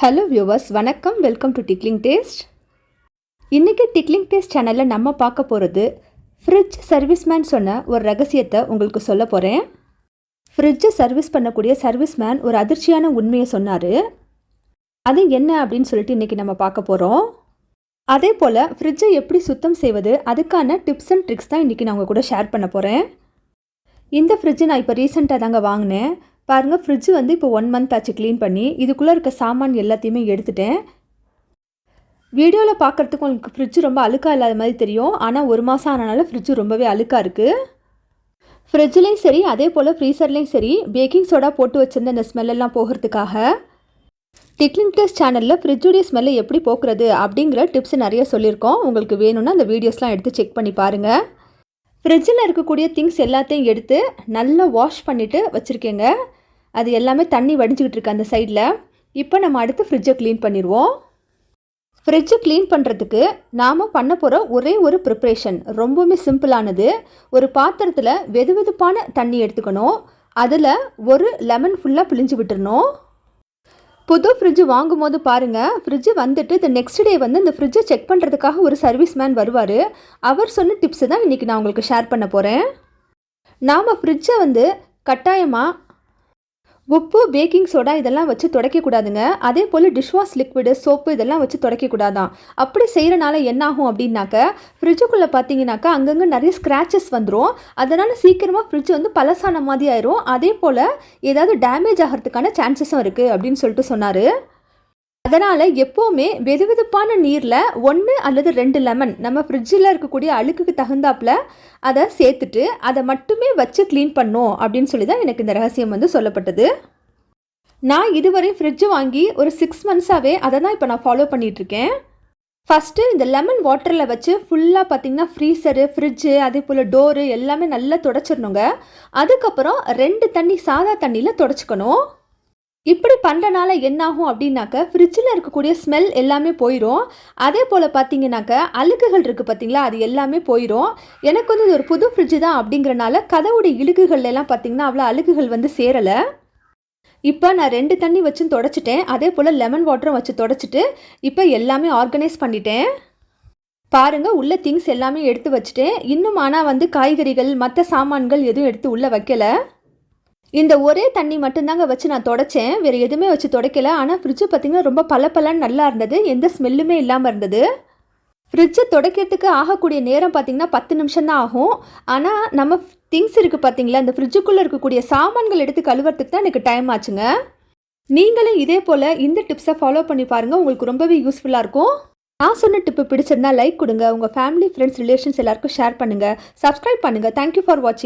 Hello viewers வணக்கம். Welcome to tickling taste இன்றைக்கி tickling taste சேனலில் நம்ம பார்க்க போகிறது ஃப்ரிட்ஜ் சர்வீஸ்மேன் சொன்ன ஒரு ரகசியத்தை உங்களுக்கு சொல்ல போகிறேன் ஃப்ரிட்ஜை சர்வீஸ் பண்ணக்கூடிய சர்வீஸ்மேன் ஒரு அதிர்ச்சியான உண்மையை சொன்னார். அது என்ன அப்படின்னு சொல்லிட்டு இன்றைக்கி நம்ம பார்க்க போகிறோம் அதே போல் ஃப்ரிட்ஜை எப்படி சுத்தம் செய்வது அதுக்கான டிப்ஸ் அண்ட் ட்ரிக்ஸ் தான் இன்றைக்கி நான் உங்கள் கூட ஷேர் பண்ண போகிறேன் இந்த ஃப்ரிட்ஜை நான் இப்போ ரீசெண்டாக தாங்க வாங்கினேன். பாருங்கள் ஃப்ரிட்ஜ் வந்து இப்போ ஒன் மந்த் ஆச்சு க்ளீன் பண்ணி. இதுக்குள்ளே இருக்க சாமான் எல்லாத்தையுமே எடுத்துட்டேன். வீடியோவில் பார்க்குறதுக்கு உங்களுக்கு ஃப்ரிட்ஜ் ரொம்ப அழுக்காக இல்லாத மாதிரி தெரியும். ஆனால் ஒரு மாதம் ஆனனால ஃப்ரிட்ஜ் ரொம்பவே அழுக்காக இருக்குது ஃப்ரிட்ஜ்லேயும் சரி அதே போல் ஃப்ரீசர்லேயும் சரி பேக்கிங் சோடா போட்டு வச்சுருந்த இந்த ஸ்மெல்லெல்லாம் போகிறதுக்காக. டிக்லிங் டெஸ்ட் சேனலில் ஃப்ரிட்ஜுடைய ஸ்மெல்லை எப்படி போக்குறது அப்படிங்கிற டிப்ஸ் நிறைய சொல்லியிருக்கோம். உங்களுக்கு வேணும்னா அந்த வீடியோஸ்லாம் எடுத்து செக் பண்ணி பாருங்கள் ஃப்ரிட்ஜில் இருக்கக்கூடிய திங்ஸ் எல்லாத்தையும் எடுத்து நல்லா வாஷ் பண்ணிவிட்டு வச்சுருக்கேங்க. அது எல்லாமே தண்ணி வடிஞ்சிக்கிட்டு இருக்கு அந்த சைடில் இப்போ நம்ம அடுத்து ஃப்ரிட்ஜை க்ளீன் பண்ணிடுவோம் ஃப்ரிட்ஜை க்ளீன் பண்ணுறதுக்கு நாம் பண்ண போகிற ஒரே ஒரு ப்ரிப்ரேஷன் ரொம்பவுமே சிம்பிளானது ஒரு பாத்திரத்தில் வெது வெதுப்பான தண்ணி எடுத்துக்கணும். அதில் ஒரு லெமன் ஃபுல்லாக பிழிஞ்சு விட்டுறணும். புது ஃப்ரிட்ஜ் வாங்கும் போது பாருங்கள் ஃப்ரிட்ஜு வந்துட்டு இந்த நெக்ஸ்ட் டே வந்து இந்த ஃப்ரிட்ஜை செக் பண்ணுறதுக்காக ஒரு சர்வீஸ் மேன் வருவார். அவர் சொன்ன டிப்ஸை தான் இன்றைக்கி நான் உங்களுக்கு ஷேர் பண்ண போகிறேன் நாம் ஃப்ரிட்ஜை வந்து கட்டாயமாக உப்பு பேக்கிங் சோடா இதெல்லாம் வச்சு துடைக்கக்கூடாதுங்க. அதே போல் டிஷ்வாஷ் லிக்விடு சோப்பு இதெல்லாம் வச்சு துடைக்கக்கூடாதான். அப்படி செய்கிறனால என்னாகும் அப்படின்னாக்க ஃப்ரிட்ஜுக்குள்ளே பார்த்தீங்கன்னாக்கா அங்கங்கே நிறைய ஸ்க்ராச்சஸ் வந்துடும் அதனால் சீக்கிரமாக ஃப்ரிட்ஜ் வந்து பழசான மாதிரி ஆயிரும். அதே போல் ஏதாவது டேமேஜ் ஆகிறதுக்கான சான்சஸும் இருக்குது அப்படின்னு சொல்லிட்டு சொன்னார். அதனால் எப்போவுமே வெது வெதுப்பான நீரில் ஒன்று அல்லது ரெண்டு லெமன் நம்ம ஃப்ரிட்ஜில் இருக்கக்கூடிய அழுக்குக்கு தகுந்தாப்பில் அதை சேர்த்துட்டு அதை மட்டுமே வச்சு க்ளீன் பண்ணும் அப்படின்னு சொல்லி தான் எனக்கு இந்த ரகசியம் வந்து சொல்லப்பட்டது. நான் இதுவரை ஃப்ரிட்ஜு வாங்கி ஒரு சிக்ஸ் மந்த்ஸாகவே அதை தான் இப்போ நான் ஃபாலோ பண்ணிகிட்ருக்கேன் ஃபஸ்ட்டு இந்த லெமன் வாட்டரில் வச்சு ஃபுல்லாக பார்த்திங்கன்னா ஃப்ரீசரு ஃப்ரிட்ஜு அதே போல் டோரு எல்லாமே நல்லா தொடச்சிடணுங்க அதுக்கப்புறம் ரெண்டு தண்ணி சாதா தண்ணியில் தொடச்சிக்கணும். இப்படி பண்ணுறனால என்னாகும் அப்படின்னாக்க ஃப்ரிட்ஜில் இருக்கக்கூடிய ஸ்மெல் எல்லாமே போயிடும் அதே போல் பார்த்தீங்கன்னாக்க அழுக்குகள் இருக்குது பார்த்தீங்களா அது எல்லாமே போயிடும் எனக்கு வந்து இது ஒரு புது ஃப்ரிட்ஜு தான் அப்படிங்கிறனால கதவுடைய இழுக்குகள்லாம் பார்த்தீங்கன்னா அவ்வளோ அழுக்குகள் வந்து சேரலை. இப்போ நான் ரெண்டு தண்ணி வச்சும் தொடச்சிட்டேன். அதே போல் லெமன் வாட்டரும் வச்சு தொடச்சிட்டு இப்போ எல்லாமே ஆர்கனைஸ் பண்ணிட்டேன். பாருங்கள் உள்ள திங்ஸ் எல்லாமே எடுத்து வச்சுட்டேன். இன்னும் ஆனால் வந்து காய்கறிகள் மற்ற சாமான்கள் எதுவும் எடுத்து உள்ளே வைக்கலை. இந்த ஒரே தண்ணி மட்டும்தாங்க வச்சு நான் தொடச்சேன். வேறு எதுவுமே வச்சு துடைக்கல. ஆனால் ஃப்ரிட்ஜு பார்த்திங்கன்னா ரொம்ப பல நல்லா இருந்தது. எந்த ஸ்மெல்லுமே இல்லாமல் இருந்தது. ஃப்ரிட்ஜை துடைக்கிறதுக்கு ஆகக்கூடிய நேரம் பார்த்திங்கன்னா பத்து நிமிஷம் தான் ஆகும். ஆனால் நம்ம திங்ஸ் இருக்குது பார்த்தீங்களா இந்த ஃப்ரிட்ஜுக்குள்ளே இருக்கக்கூடிய சாமான்கள் எடுத்து கழுவுறதுக்கு தான் எனக்கு டைம் ஆச்சுங்க. நீங்களும் இதே போல் இந்த டிப்ஸை ஃபாலோ பண்ணி பாருங்கள் உங்களுக்கு ரொம்பவே யூஸ்ஃபுல்லாக இருக்கும். நான் சொன்ன டிப்பு பிடிச்சிருந்தா லைக் கொடுங்க. உங்கள் ஃபேமிலி ஃப்ரெண்ட்ஸ் ரிலேஷன்ஸ் எல்லாருக்கும் ஷேர் பண்ணுங்கள் சப்ஸ்கிரைப் பண்ணுங்கள் தேங்க்யூ ஃபார் வாட்சிங்